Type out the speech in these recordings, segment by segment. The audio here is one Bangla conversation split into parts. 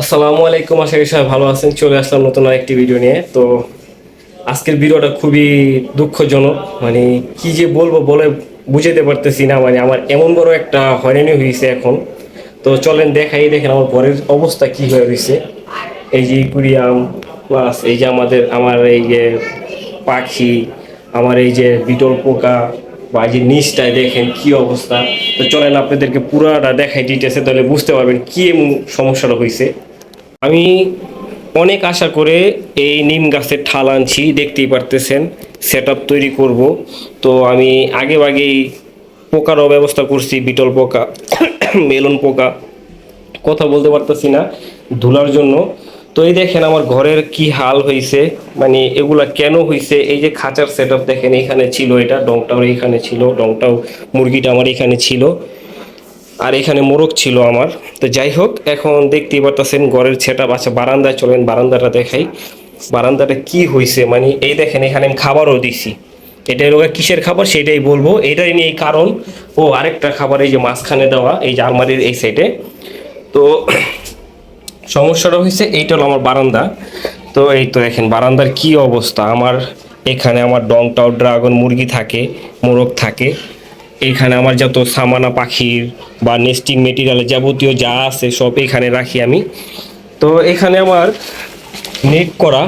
আসসালামু আলাইকুম, আশা করি সবাই ভালো আছেন। চলে আসলাম নতুন আরেকটি ভিডিও নিয়ে। তো আজকের ভিডিওটা খুবই দুঃখজনক। মানে কি যে বলব, বলে বুঝাতে পারতেছি না। মানে আমার এমন বড় একটা হয়রানি হয়েছে এখন। তো চলেন দেখাই, দেখেন আমার ঘরের অবস্থা কি হয়ে রয়েছে এই যে কুড়িয়াম প্লাস এই যে আমাদের, আমার এই যে পাখি, আমার এই যে বিটল পোকা বা যে নিচটায় দেখেন কি অবস্থা। তো চলেন আপনাদেরকে পুরাটা দেখাই ডিটেলসে তাহলে বুঝতে পারবেন কি সমস্যাটা হয়েছে আমি অনেক আশা করে এই নিম গাছের ঠাল আনছি, দেখতেই পারতেছেন সেট তৈরি করব। তো আমি আগে আগেই পোকারও ব্যবস্থা করছি, বিটল পোকা, মেলন পোকা, কথা বলতে পারতেছি না, ধুলার জন্য। তো এই দেখেন আমার ঘরের কি হাল হয়েছে মানে এগুলা কেন হয়েছে এই যে খাঁচার সেট দেখেন, এখানে ছিল এটা, ডংটাও এখানে ছিল, ডংটাও, মুরগিটা আমার এখানে ছিল। আর এখানে মোরগ ছিল আমার। তো যাই হোক, এখন দেখতেই পারতেছেন ঘরের ছেটা বাচ্চা বারান্দায় চলেন, বারান্দাটা দেখাই। বারান্দাটা কি হয়েছে মানে এই দেখেন, এখানে আমি খাবারও দিছি। এটা হলো কিসের খাবার? সেটাই বলব। এটাই নিয়ে কারণ, ও আরেকটা খাবার, এই যে মাঝখানে দেওয়া, এই যে আলমারির এই সাইডে তো সমস্যাটা হয়েছে এইটা হলো আমার বারান্দা। তো এই তো দেখেন, বারান্দার কি অবস্থা? আমার এখানে আমার ডংটাও ড্রাগন মুরগি থাকে, মোরগ থাকে। এখানে আমার যত সামানা পাখির বা নেস্টিং মেটেরিয়াল যাবতীয় যা আছে সব এখানে রাখি আমি। তো এখানে আমার নেট করা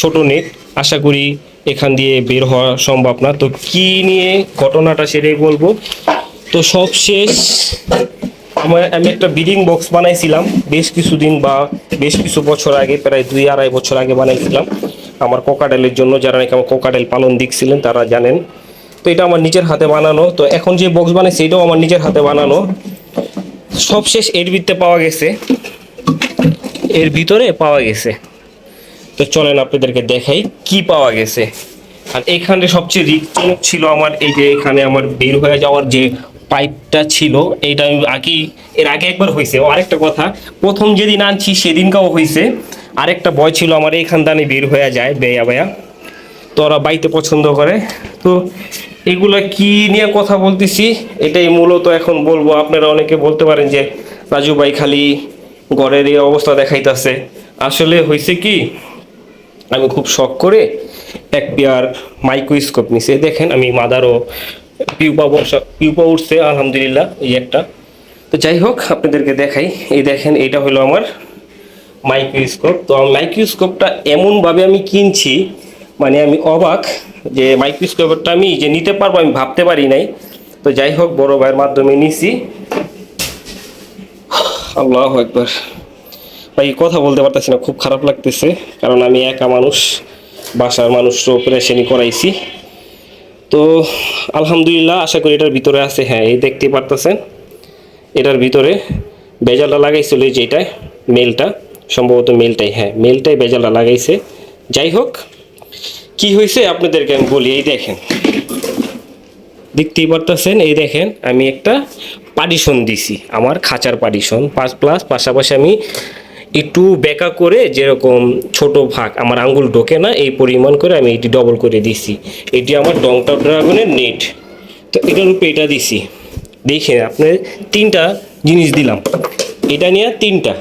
ছোট নেট আশা করি এখান দিয়ে বের হওয়া সম্ভব না। তো কি নিয়ে ঘটনাটা সেটাই বলব। তো সব শেষ আমার, আমি একটা ব্রিডিং বক্স বানাইছিলাম, বেশ কিছুদিন বা বেশ কিছু বছর আগে, প্রায় দুই আড়াই বছর আগে বানাইছিলাম। আমার কোকাডেলের জন্য যারা নাকি আমার কোকাডেল পালন দেখছিলেন, তারা জানেন। তো এটা আমার নিজের হাতে বানানো। তো এখন যে বক্স বানাইছি এটাও আমার নিজের হাতে বানানো। সবশেষ এর ভিতরে পাওয়া গেছে। এর ভিতরে পাওয়া গেছে। তো চলেন আপনাদেরকে দেখাই কি পাওয়া গেছে। আর এখানে সবচেয়ে রিকজনক ছিল আমার এই যে এখানে আমার বের হয়ে যাওয়ার যে পাইপটা ছিল, এইটা আমি আগে এর আগে একবার হয়েছে। আরেকটা কথা, প্রথম যেদিন আনছি সেদিনকাও হয়েছে। আরেকটা বয় ছিল আমার, এইখান দানে বের হয়ে যায় বেয়া বেয়া তো ওরা বাইতে পছন্দ করে। তো এগুলা কি নিয়ে কথা বলতেছি? এটাই মূলত এখন বলব। আপনারা অনেকে বলতে পারেন যে, রাজু ভাই খালি ঘরের এই অবস্থা দেখাইতেছে। আসলে হয়েছে কি, আমি খুব শখ করে এক পেয়ার মাইক্রোস্কোপ নিছে। দেখেন, আমি মাদারও পিউপা বসা পিউপা উঠছে, আলহামদুলিল্লাহ, এই একটা। তো যাই হোক, আপনাদেরকে দেখাই। এই দেখেন, এটা হলো আমার মাইক্রোস্কোপ। তো মাইক্রোস্কোপটা এমনভাবে আমি কিনছি মানে আমি অবাক যে মাইক্রোস্কোপটা আমি যে নিতে পারব, আমি ভাবতে পারি নাই। তো যাই হোক, বড় ভাইয়ের মাধ্যমে নিছি। আল্লাহ একবার ভাই, কথা বলতে পারতেছি না, খুব খারাপ লাগতেছে, কারণ আমি একা মানুষ, বাসার মানুষও অপারেশনই করাইছি। তো আলহামদুলিল্লাহ, আশা করি এটার ভিতরে আছে হ্যাঁ এই দেখতে পারতেছেন। এটার ভিতরে বেজালটা লাগাইছিল যেটায় মেলটা, সম্ভবত মেলটাই হ্যাঁ মেলটাই বেজালটা লাগাইছে। যাই হোক কি হয়েছে আপনাদেরকে আমি বলি, এই দেখেন। দেখতেই পারতেছেন, এই দেখেন, আমি একটা পাডিশন দিছি, আমার খাঁচার পাডিশন পাঁচ প্লাস পাশাপাশি আমি একটু বেকা করে যেরকম ছোট ভাগ, আমার আঙ্গুল ঢোকে না, এই পরিমাণ করে আমি এটি ডবল করে দিছি। এটি আমার ডংটা ড্রাগনের নেট তো এটার উপরে এটা দিছি। দেখে আপনি তিনটা জিনিস দিলাম। এটা নিয়ে তিনটা।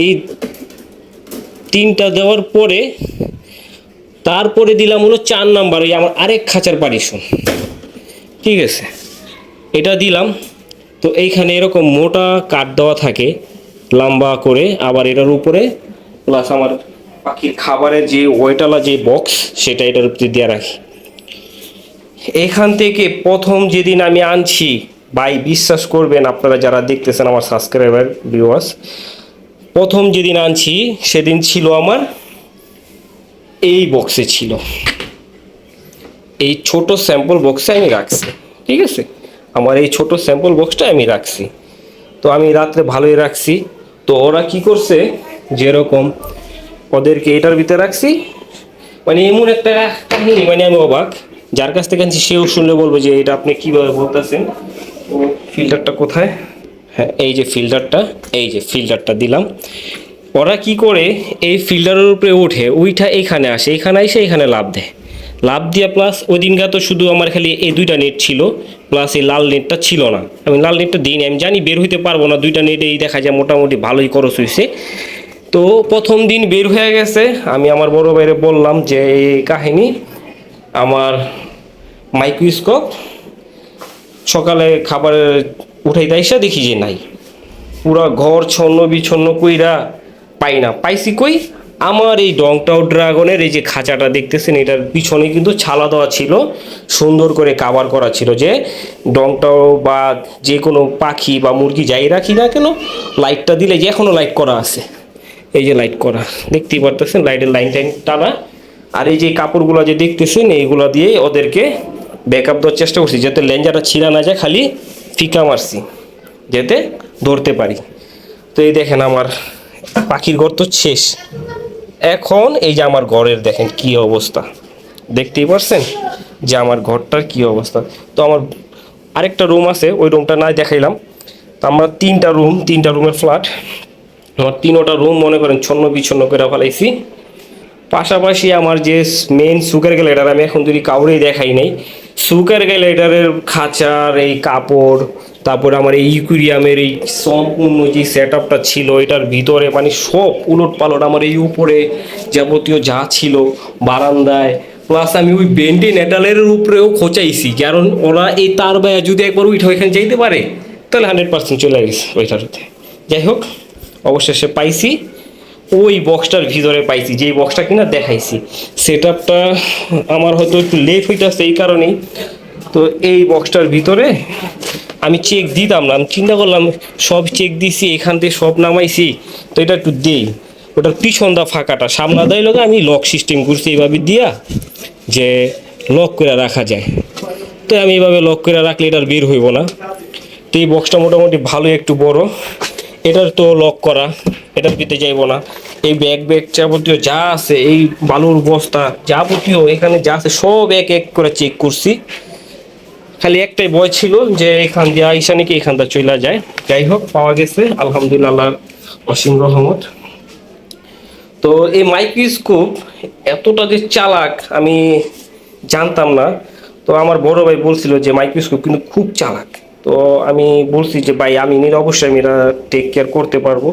এই তিনটা দেওয়ার পরে তারপরে দিলাম হলো চার নাম্বার ওই আমার আরেক খাঁচার পারিশন ঠিক আছে? এটা দিলাম। তো এইখানে এরকম মোটা কাঠ দেওয়া থাকে, লম্বা করে, আবার এটার উপরে প্লাস আমার পাখির খাবারের যে ওয়েটালা যে বক্স সেটা এটার উপরে দিয়ে রাখি। এখান থেকে প্রথম যেদিন আমি আনছি, ভাই বিশ্বাস করবেন আপনারা যারা দেখতেছেন আমার সাবস্ক্রাইবার ভিউয়ার্স প্রথম যেদিন আনছি, সেদিন ছিল আমার এই বক্সে ছিল। এই ছোট স্যাম্পল বক্সে আমি রাখছি, ঠিক আছে? আমার এই ছোট স্যাম্পল বক্সটা আমি রাখছি। তো আমি রাত্রে ভালোই রাখছি। তো ওরা কি করছে? যেরকম ওদেরকে এটার ভিতরে রাখছি। মানে এমন একটা কাহিনী মানে আমি অবাক। যার কাছ থেকে আনছি, সেও শুনলে বলব যে, এটা আপনি কীভাবে বলতেছেন? ফিল্টারটা কোথায়? হ্যাঁ এই যে ফিল্টারটা এই যে ফিল্টারটা দিলাম। ওরা কি করে? এই ফিল্টারের উপরে উঠে উইঠা এখানে আসে, এখানে এসে এখানে লাভ দেয়। লাভ দিয়া প্লাস ওই দিনকা তো শুধু আমার খালি এই দুইটা নেট ছিল প্লাস এই লাল নেটটা ছিল না। আমি লাল নেটটা দিই আমি জানি বের হইতে পারব না, দুইটা নেটেই দেখা যায় মোটামুটি ভালোই খরচ হয়েছে তো প্রথম দিন বের হয়ে গেছে, আমি আমার বড় ভাইরে বললাম যে, এই কাহিনী আমার মাইক্রোস্কোপ সকালে খাবারের উঠাই দাইসা দেখি যে নাই। পুরা ঘর ছন্ন বিছন্ন কইরা পাই না। পাইছি কই? আমার এই ডংটাও ড্রাগনের এই যে খাঁচাটা দেখতেছেন, এটার পিছনে কিন্তু ছালা দেওয়া ছিল, সুন্দর করে কাভার করা ছিল যে ডংটাও বা যে কোনো পাখি বা মুরগি যাই রাখি না কেন লাইটটা দিলে যে এখনও লাইট করা আছে। এই যে লাইট করা, দেখতেই পারতেছেন লাইটের লাইন টাইন টানা। আর এই যে কাপড়গুলো যে দেখতেছেন, এইগুলো দিয়ে ওদেরকে ব্যাকআপ দেওয়ার চেষ্টা করছি, যাতে লেঞ্জাটা ছিঁড়া না যায়, খালি ফিকা মারছি, যাতে ধরতে পারি। তো এই দেখেন আমার পাখির ঘর তো শেষ। এখন এই যে আমার ঘরের দেখেন কি অবস্থা। দেখতেই পারছেন যে আমার ঘরটার কি অবস্থা। তো আমার আরেকটা রুম আছে, ওই রুমটা নাই দেখাইলাম। তো আমরা তিনটা রুম তিনটা রুমের ফ্ল্যাট আমার তিনোটা রুম মনে করেন ছন্ন বিচ্ছন্ন করে ফেলাইছি। পাশাপাশি আমার যে মেন সুগার গ্যালাইডার আমি এখন যদি কাউরেই দেখাই নাই সুগার গ্যালাইডারের খাঁচার এই কাপড় তারপরে আমার এই ইকুরিয়ামের এই সম্পূর্ণ যে সেট আপটা ছিল, এটার ভিতরে মানে সব উলট পালট আমার এই উপরে যাবতীয় যা ছিল বারান্দায়। প্লাস আমি ওই বেন্টে নেটালের উপরেও খোঁচাইছি, কারণ ওরা এই তার বায়া যদি একবার উঠে ওইখানে যাইতে পারে, তাহলে হান্ড্রেড পার্সেন্ট চলে গেছে ওইটাতে যাই হোক, অবশেষে পাইছি। ওই বক্সটার ভিতরে পাইছি, যেই বক্সটা কিনা দেখাইছি। সেট আপটা আমার হয়তো একটু লেট হইতেছে এই কারণেই। তো এই বক্সটার ভিতরে আমি চেক দিতাম না, আমি চিন্তা করলাম, সব চেক দিছি, এখান থেকে সব নামাইছি, তো এটা একটু দেই। ওটার পিছন দা ফাঁকাটা, সামনা দেয় লোক, আমি লক সিস্টেম করছি এইভাবে দিয়া যে লক করে রাখা যায়। তো আমি এইভাবে লক করে রাখলে এটার বের হইব না। তো এই বক্সটা মোটামুটি ভালো একটু বড়। এটার তো লক করা, এটার ভিতরে যাইব না। এই ব্যাগ ব্যাগ যাবতীয় যা আছে, এই বালুর বস্তা যাবতীয়, এখানে যা আছে, সব এক এক করে চেক করছি। খালি একটাই ভয় ছিল যে এখান দিয়ে আইসা নাকি এখানটা চলে যায়। যাই হোক, পাওয়া গেছে। আলহামদুলিল্লাহ, অসীম রহমত। তো এই মাইক্রোস্কোপ এতটা যে চালাক, আমি জানতাম না। তো আমার বড় ভাই বলছিল যে মাইক্রোস্কোপ কিন্তু খুব চালাক। তো আমি বলছি যে, ভাই, আমি নিলে অবশ্যই আমি এটা টেক কেয়ার করতে পারব।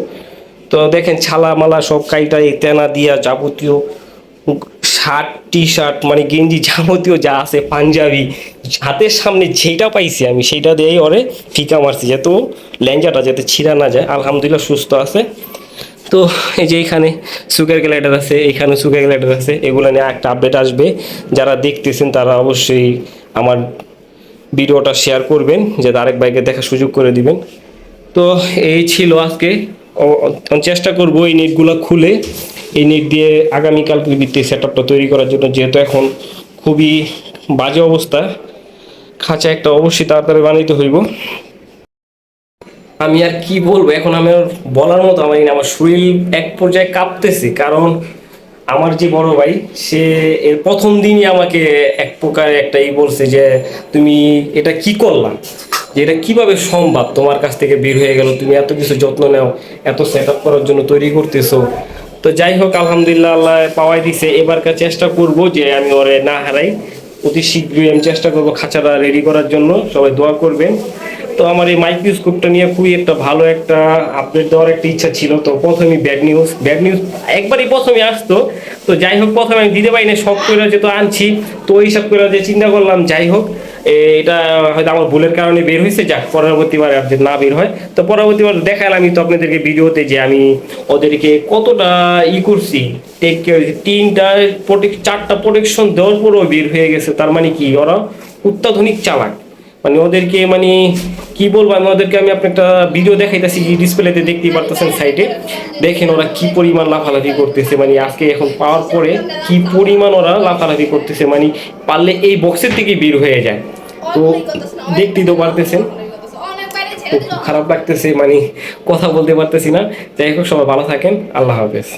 তো দেখেন ছালা মালা সব কাইটা তেনা দিয়া যাবতীয় শার্ট টি শার্ট মানে গেঞ্জি যাবতীয় যা আছে, পাঞ্জাবি, হাতের সামনে যেটা পাইছি আমি, সেইটা দিয়েই ওরে ফিকা মারছি, যাতে ও ল্যাঞ্জাটা যাতে ছিঁড়া না যায়। আলহামদুলিল্লাহ সুস্থ আছে। তো এই যে এইখানে সুগার গ্লাইডার আছে এইখানে সুগার গ্লাইডার আছে, এগুলো নিয়ে একটা আপডেট আসবে। যারা দেখতেছেন তারা অবশ্যই আমার ভিডিওটা শেয়ার করবেন, যাতে আরেক বাইকে দেখার সুযোগ করে দিবেন। তো এই ছিল আজকে। চেষ্টা করব এই নেটগুলো খুলে এই নেট দিয়ে আগামীকালকে ভিত্তি সেট আপটা তৈরি করার জন্য যেহেতু এখন খুবই বাজে অবস্থা, খাঁচা একটা অবশ্যই তাড়াতাড়ি বানাইতে হইব। আমি আর কি বলব, এখন আমি আর বলার মতো আমার আমার শরীর এক পর্যায়ে কাঁপতেছে, কারণ আমার যে বড় ভাই, সে এর প্রথম দিনই আমাকে এক প্রকার একটা ই বলছে যে, তুমি এটা কি করলাম যে এটা কীভাবে সম্ভব? তোমার কাছ থেকে বের হয়ে গেল, তুমি এত কিছু যত্ন নাও, এত সেট করার জন্য তৈরি করতেছো। তো যাই হোক, আলহামদুলিল্লাহ আল্লাহ পাওয়াই দিছে। এবারকার চেষ্টা করব যে আমি ওরে না হারাই। অতি শীঘ্রই আমি চেষ্টা করব খাঁচাটা রেডি করার জন্য। সবাই দোয়া করবেন। তো আমার এই মাইক্রোস্কোপটা নিয়ে খুবই একটা ভালো একটা আপডেট দেওয়ার একটা ইচ্ছা ছিল। তো প্রথমেই ব্যাড নিউজ ব্যাড নিউজ একবারই প্রথমে আসতো। তো যাই হোক, প্রথমে আমি দিতে পারি না শখ করে যেহেতু আনছি, তো ওই সব করে যে চিন্তা করলাম, যাই হোক। এটা হয়তো আমার ভুলের কারণে বের হয়েছে, যাক পরবর্তীবার যদি না বের হয়, তো পরবর্তীবার দেখালাম আমি তো আপনাদেরকে ভিডিওতে যে আমি ওদেরকে কতটা ই করছি। টেক কেয়ার তিনটা প্রোটেক চারটা প্রোটেকশন দেওয়ার পরেও বের হয়ে গেছে, তার মানে কি? ওরা অত্যাধুনিক চালাক। মানে ওদেরকে মানে কি বলব, আমি ওদেরকে আমি আপনার একটা ভিডিও দেখাইতেছি ডিসপ্লেতে দেখতেই পারতেছেন সাইডে দেখেন ওরা কি পরিমাণ লাফালাফি করতেছে মানে আজকে এখন পাওয়ার পরে কি পরিমাণ ওরা লাফালাফি করতেছে মানে পারলে এই বক্সের থেকে বের হয়ে যায়। তো দেখতেই তো পারতেছেন। খুব খারাপ লাগতেছে মানে কথা বলতে পারতেছি না। যাই হোক সবাই ভালো থাকেন। আল্লাহ হাফেজ।